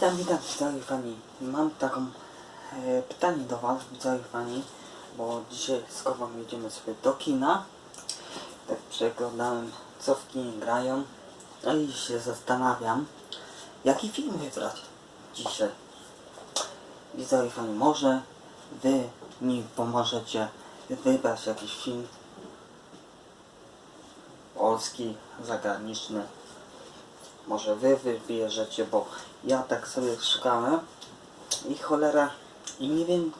Witam, witam widzowie fani. Mam taką e, pytanie do was widzowie fani, bo dzisiaj z Kową jedziemy sobie do kina. Tak przeglądałem co w kinie grają. No i się zastanawiam, jaki film wybrać dzisiaj. Widzowie fani, może wy mi pomożecie wybrać jakiś film polski, zagraniczny. Może wy wybierzecie, bo ja tak sobie szukałem i cholera i nie wiem,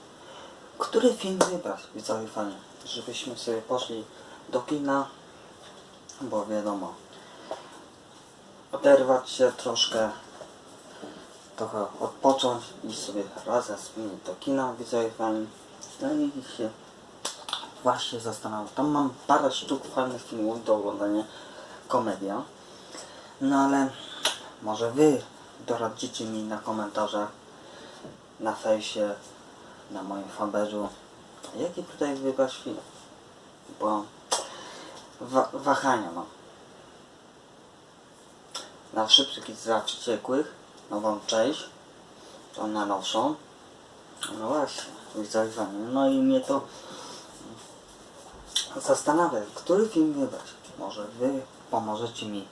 który film wybrać, widzowie fani, żebyśmy sobie poszli do kina, bo wiadomo, oderwać się troszkę, trochę odpocząć i sobie razem z nimi do kina, widzowie fani. No i się właśnie zastanawiam. Tam mam parę sztuk fajnych filmów do oglądania, komedia. No ale może wy doradzicie mi na komentarzach, na fejsie, na moim fanpage'u, jaki tutaj wybrać film. Bo wa wahania mam. Na szybkich dla wściekłych, nową część, tą na nowszą. No właśnie, fani. No i mnie to zastanawia, który film wybrać. Może wy pomożecie mi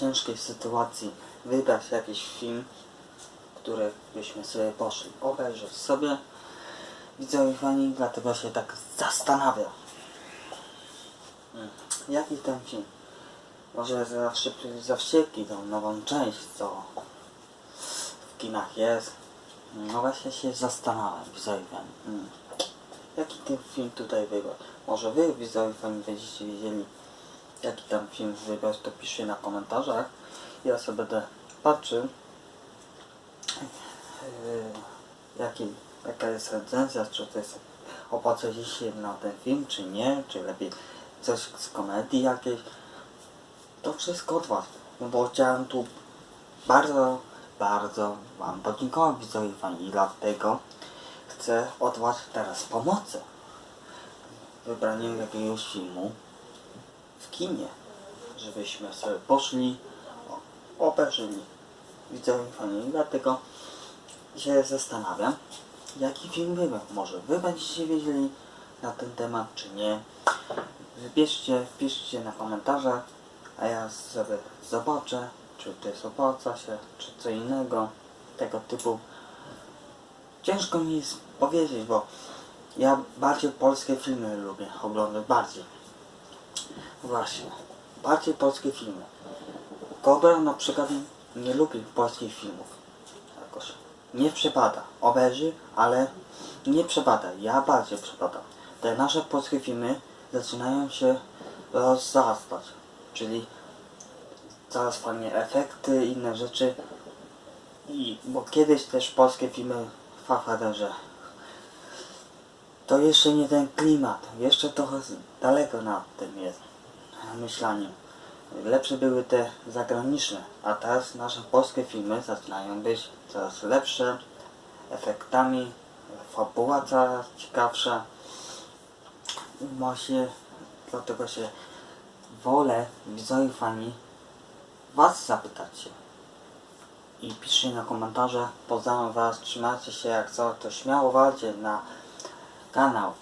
ciężkiej sytuacji wybrać jakiś film, który byśmy sobie poszli obejrzeć sobie. Widzowie fani, dlatego się tak zastanawiam. Hmm, Jaki ten film? Może za szybki, za wściekli tą nową część, co w kinach jest. No właśnie się zastanawiam, widzowie fani. Hmm. Jaki ten film tutaj wybrać? Może wy, widzowie fani, będziecie wiedzieli, jaki tam film wybrać, to piszcie na komentarzach. Ja sobie będę patrzył, yy, jaki, jaka jest recenzja, czy to jest opłacać się na ten film, czy nie, czy lepiej coś z komedii jakiejś. To wszystko od was, no bo chciałem tu bardzo, bardzo wam podziękować widzowie fani i dlatego chcę od was teraz pomocy w wybraniu jakiegoś filmu w kinie, żebyśmy sobie poszli, obejrzeli widzowie fani. Dlatego się zastanawiam, jaki film wybrać. Może wy będziecie wiedzieli na ten temat, czy nie. Wybierzcie, wpiszcie na komentarzach, a ja sobie zobaczę, czy to jest opłaca się, czy co innego, tego typu. Ciężko mi jest powiedzieć, bo ja bardziej polskie filmy lubię oglądać, bardziej. Właśnie. Bardziej polskie filmy. Kobra na przykład nie lubi polskich filmów. Jakoś. Nie przepada. Obejrzy, ale nie przepada. Ja bardziej przepadam. Te nasze polskie filmy zaczynają się rozrastać. Czyli coraz fajnie efekty, inne rzeczy. I bo kiedyś też polskie filmy fafaderze. To jeszcze nie ten klimat. Jeszcze trochę daleko nad tym jest myślaniu. Lepsze były te zagraniczne, a teraz nasze polskie filmy zaczynają być coraz lepsze, efektami, fabuła coraz ciekawsza. Właśnie dlatego się wolę, widzowie fani, was zapytać się. I piszcie na komentarzach, pozdrawiam was, trzymajcie się jak co, to śmiało walcie na kanał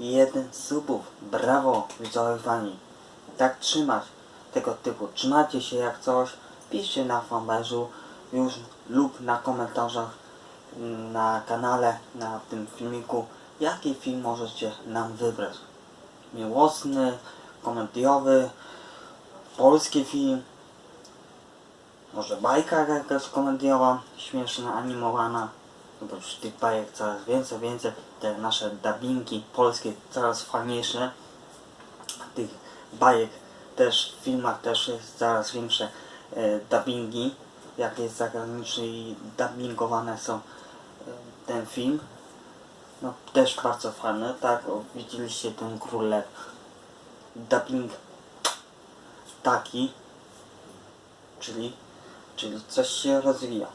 3401 subów. Brawo, widzowie fani. Tak trzymać tego typu. Trzymajcie się jak coś. Piszcie na fanpage'u już lub na komentarzach mm, na kanale, na tym filmiku, jaki film możecie nam wybrać. Miłosny, komediowy, polski film, może bajka jakaś komediowa, śmieszna, animowana. No bo już tych bajek coraz więcej, więcej. Te nasze dubbingi polskie coraz fajniejsze. Tych bajek też w filmach też jest coraz większe e, dubbingi. Jak jest zagraniczny i dubbingowane są e, ten film. No też bardzo fajne, tak? O, widzieliście ten królew. Dubbing taki, czyli, czyli coś się rozwija.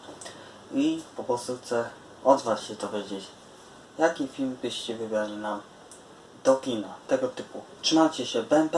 I po prostu chcę od Was się dowiedzieć, jaki film byście wybrali nam do kina, tego typu. Trzymajcie się, bam!